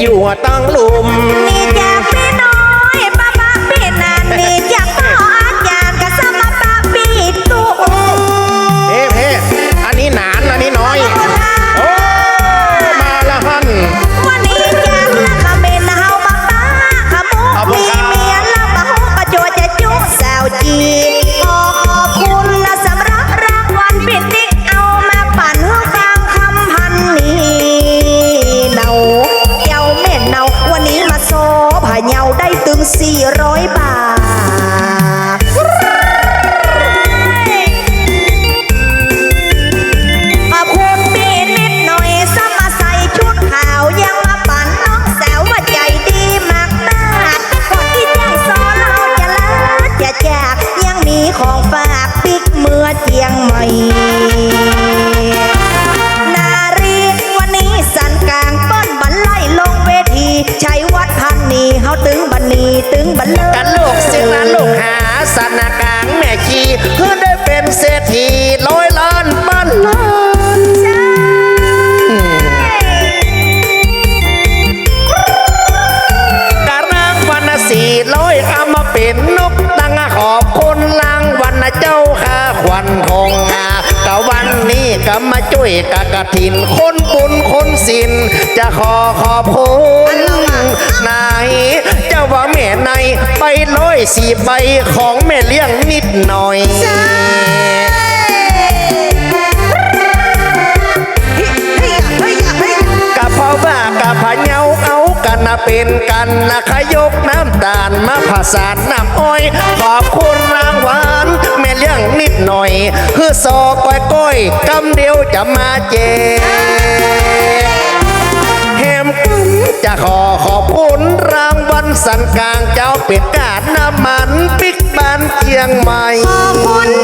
อยู่ตั้งหลุม นี่จากพี่น้อยป้าป้าพี่นานนี่จากพ่ออาจารย์กับสมป้าพี่ตุ้เฮ้เฮ้อันนี้หนานอันนี้น้อย โอ้ มาละฮันวันนี้จากละขมินเฮามาป้าขมุกขอบคุณมีครับเมียแล้วมาหูกระโจจะจุกสาวจีข กันลยกันลูกสินลูกหาสนากลางแม่ชีเพื่อได้เป็นเศรษฐี ก็มาช่วยกะกะถิน คนบุญคนศิลจะขอขอบคุณนายเจ้าว่าแม่ในไปร้อยสี่ใบของแม่เลี้ยงนิดหน่อย นะเป็นกันนะขยกน้ำตาลมาผสานน้ำอ้อย ขอบคุณรางวัลแม่เลี้ยงนิดหน่อยคือซอก้อยก้อยกำเดียวจะมาเจแฮมกุ้งจะขอขอบคุณรางวัลสันกลางเจ้าเป็ดกาดน้ำมันปิกบานเชียงใหม่ขอบคุณ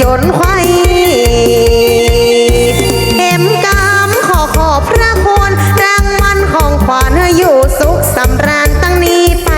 จนไข้เอ็มกามขอขอบพระคุณรางวัลของขวัญอยู่สุขสำราญตั้งนี้ไป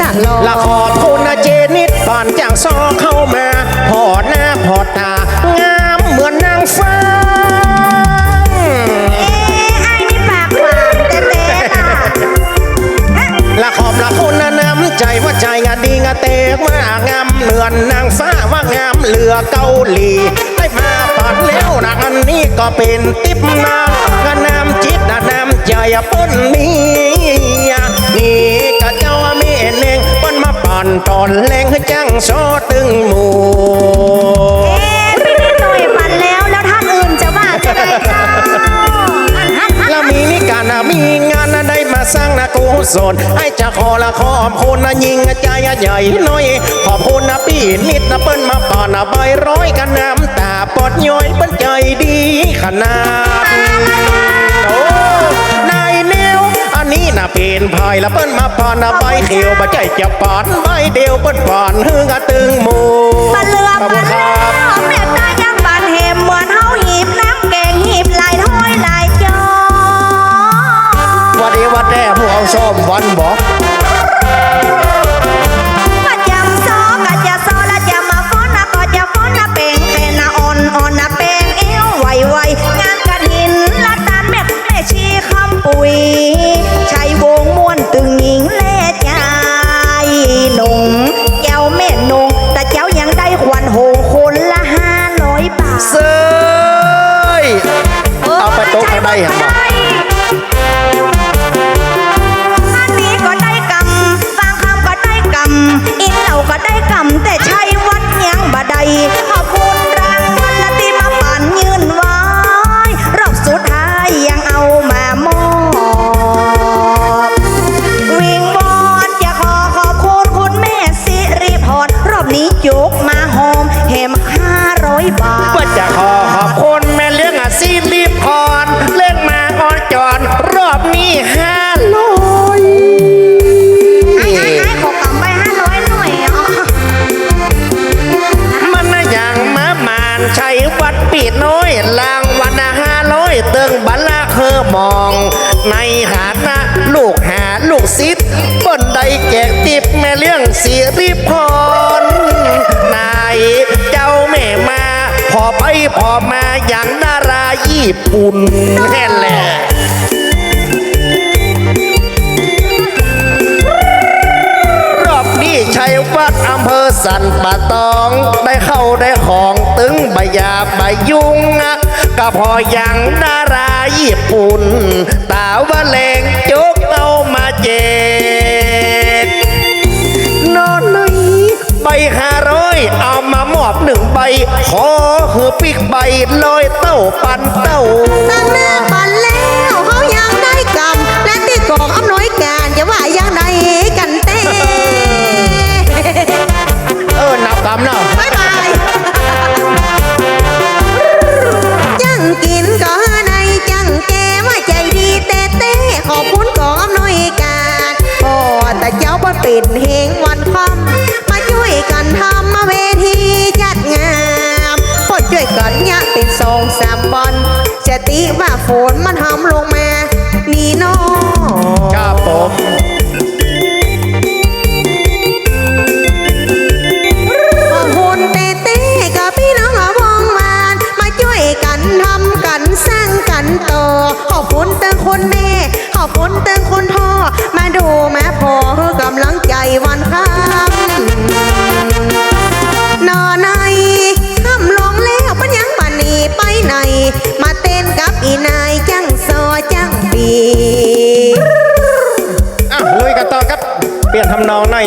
ตลอด ละขอบคุณนะเจนิดผ่านจากซอเข้ามา มือนนางฟ้าว่างามเหลือเกาหลีได้มาปัดแล้วนะอันนี้ก็เป็นติปนางงานน้ำจิตนะน้ำใจปนนี้นี่กะเจ้าเมเนงปนมาปั่นตอนแรงให้จังโซตึงหมู่ มาสร้างนะกุศลให้จะขอละขอบคุณนะยิงใจใหญ่น้อย ขอบคุณนะพี่นิดนะเปิ้นมาป่านะใบร้อยกันน้ำตาปอดย้อยเปิ้นใจดีขนาดโอ้นายแนวอันนี้นะเป็นภายละเปิ้นมาป่านะใบเขียวบ่ใจจะปานใบเดียวเปิ้นปานฮือกะตึงหมู่ปันเรือขอบปัคุนณคแล้รับ อไปพอมาอย่างดาราญี่ปุ่นแค่แหละรอบนี้ชัยวัดอำเภอสันป่าตองได้เข้าได้ของตึงใบยาใบยุงก็พออย่างดาราญี่ปุ่น ตาวะเลงจกเอามาเจกนอนไหนใบห้าร้อ ยเอามามอบหนึ่งใบ ขอหือปิกใบลอยเต้าปันเต้า ตั้งหน้าปันแล้วเขายังได้กำและที่กองอำนวยการจะว่าอย่างไร สามบอลจะติว่าฝนมัน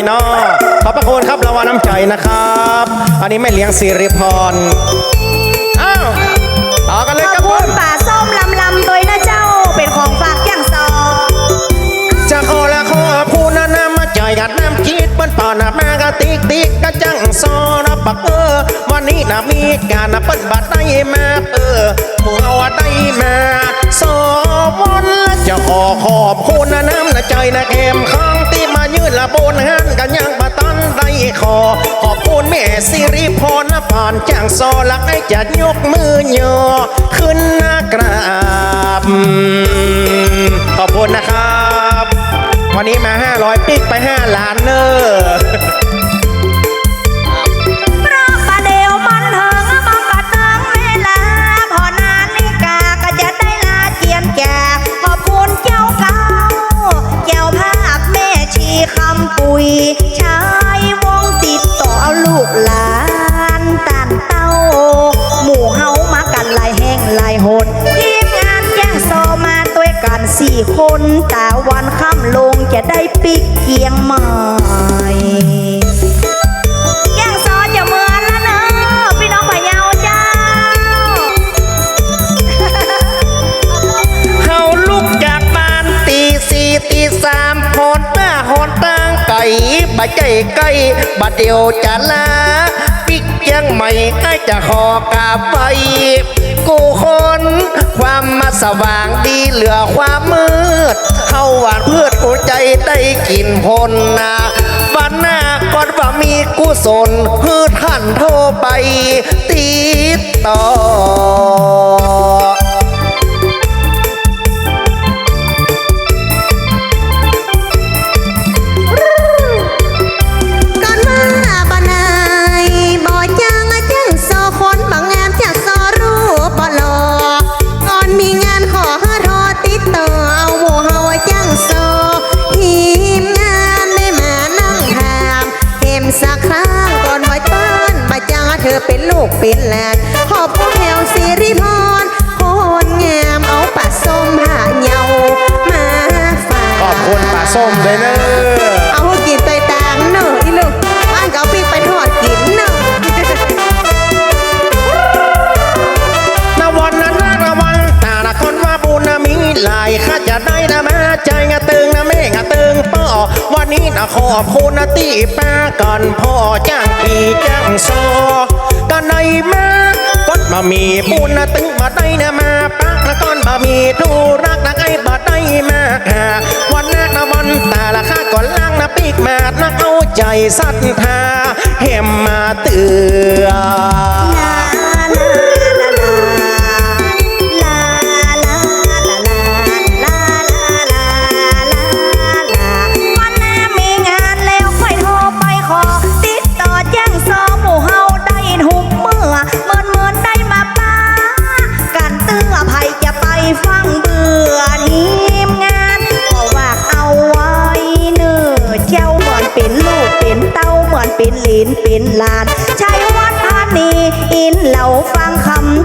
นทำนองหน่อยเนาะขอบพระคุณครับรางวัลน้ำใจนะครับ อันนี้แม่เลี้ยงสิริพร อ้าว ต่อกันเลยขคอรับบผคุมณป่าส้มลำลำตัวนะเจ้า เป็นของฝากอย่างซอจะขอละขอพูนะน้ำมาใจกันน้ำคิดบนป่อนนะมากะติกติกกะจังซอนะปักเออ วันนี้นะมีการนะเปิ้นบัดได้มาเออหมูเอาได้มาสอวันละจะขอขอบคุณนะน้ำนะใจนะเข้มข้างที่ มือละโบนหันกันยังปะตันได้คอขอบคุณแม่สิริพรนะผ่านจ้างซอลักให้จะยกมือย่อขึ้นหน้ากราบขอบคุณนะครับ วันนี้มา 500 ปิกไป 5 ล้านเนอ ห่งหลายหนทีมงานแจ้งโซมาตัวกันสี่คนแต่วันค่ำลงจะได้ปิกเกียงใหม่ย่างซอสอย่าเมือนละเนอะพี่น้องพะเยาเจ้าเฮาลุกจากบ้านตีสี่ตีสามโหอนตาโหอนตั้งไก่บาใจไก่บาเดียวจะลาปิกเกียังไม่ให้จะขอกราบไปกูคน ความมาสว่างดีเหลือความมืดเข้าหวานเพื่อกูใจได้กินพลนาวันหน้าก่อนว่ามีกุศลเพื่อท่านโทรไปติดต่อ เธอเป็นลูกเป็นหลานขอบคุณแถวสิริพรคนงามเอาปัดส้มผ้าเหยามาฝากขอบคุณป่าส้มเลยเนอะเอาให้กินไตตางเนอะอีลูกบ้านก็เอาปิ้งไปทอดกินเนอะนวันนั้นนะระวังตาละคนว่าบุญนะมีหลายข้าจะได้นะมาใจงะตึงนะแม่งะตึงป้อวันนี้นะขอบคุณนะตีป้าก่อนพ่อจ้างพี่จ้างซอ กันในมาก้อนบะหมี่ปูนะตึงมาได้นะมาปักนะก้อนบะหมี่ดูรักนะไอ้บะได้มาหาวันนักนะวันตาละข้าก่อนล่างนะปีกมาดนะเอาใจศรัทธาเห็มมาเตือน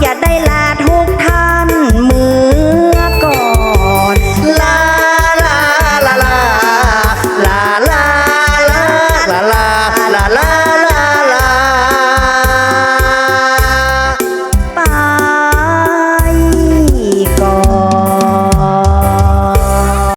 อย่าได้